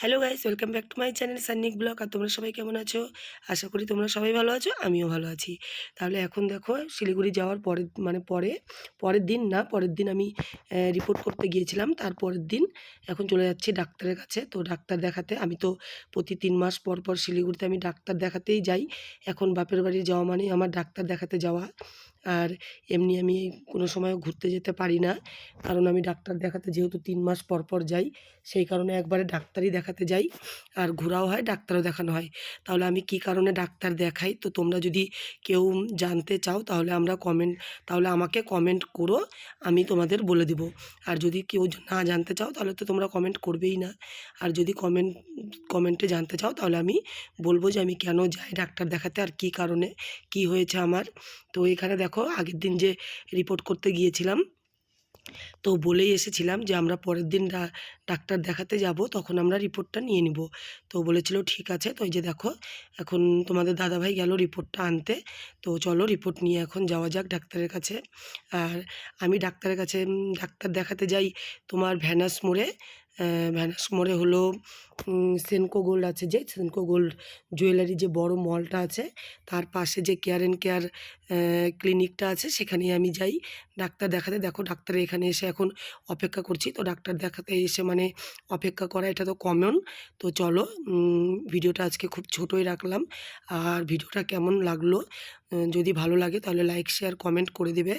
Hello guys welcome back to my channel Sannik blog আর তোমরা সবাই কেমন আছো? আশা করি তোমরা সবাই ভালো আছো, আমিও ভালো আছি। তাহলে এখন দেখো, শিলিগুড়ি যাওয়ার পরের মানে পরে, পরের দিন না, পরের দিন আমি রিপোর্ট করতে গিয়েছিলাম। তার পরের দিন এখন চলে যাচ্ছি ডাক্তারের কাছে। তো ডাক্তার দেখাতে, আমি তো প্রতি তিন মাস পর পর শিলিগুড়িতে আমি ডাক্তার দেখাতেই যাই। এখন বাপের বাড়ি যাওয়া মানে আমার ডাক্তার দেখাতে যাওয়া। আর এমনি আমি কোনো সময় ঘুরতে যেতে পারি না। কারণ আমি ডাক্তার দেখাতে যেহেতু তিন মাস পর পর যাই, সেই কারণে একবারে ডাক্তারই দেখাতে যাই আর ঘোরাও হয়, ডাক্তারও দেখানো হয়। তাহলে আমি কি কারণে ডাক্তার দেখাই? তো তোমরা যদি কেউ জানতে চাও তাহলে আমরা কমেন্ট তাহলে আমাকে কমেন্ট করো, আমি তোমাদের বলে দেবো। আর যদি কেউ না জানতে চাও তাহলে তো তোমরা কমেন্ট করবেই না। আর যদি কমেন্ট কমেন্টে জানতে চাও তাহলে আমি বলব যে আমি কেন যাই ডাক্তার দেখাতে আর কি কারণে, কি হয়েছে আমার। তো এখানে আগের দিন যে রিপোর্ট করতে গিয়েছিলাম, তো বলেই এসেছিলাম যে আমরা পরের দিন ডাক্তার দেখাতে যাব, তখন আমরা রিপোর্টটা নিয়ে নিব। তো বলেছিল, ঠিক আছে। তো যে দেখো, এখন তোমাদের দাদাভাই গেল রিপোর্টটা আনতে। তো চলো রিপোর্ট নিয়ে এখন যাওয়া যাক ডাক্তারের কাছে। আর আমি ডাক্তারের কাছে ডাক্তার দেখাতে যাই তোমার ভ্যানাস মোড়ে। ভ্যানাস মোড়ে হলো সেনকো গোল্ড আছে যে সেনকো গোল্ড জুয়েলারি যে বড় মলটা আছে, তার পাশে যে কেয়ার অ্যান্ড কেয়ার ক্লিনিকটা আছে, সেখানেই আমি যাই। ডাক্তার দেখাতে, দেখো ডাক্তার এখানে এসে এখন অপেক্ষা করছি, তো ডাক্তার দেখাতে এসে মানে অপেক্ষা করা এটা তো কমন তো চলো ভিডিওটা আজকে খুব ছোটোই রাখলাম। আর ভিডিওটা কেমন লাগল যদি ভালো লাগে তাহলে লাইক শেয়ার কমেন্ট করে দেবে।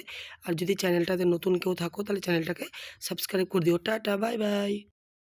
আর যদি চ্যানেলটাতে নতুন কেউ থাকো তাহলে চ্যানেলটাকে সাবস্ক্রাইব করে দিও। Tata bye bye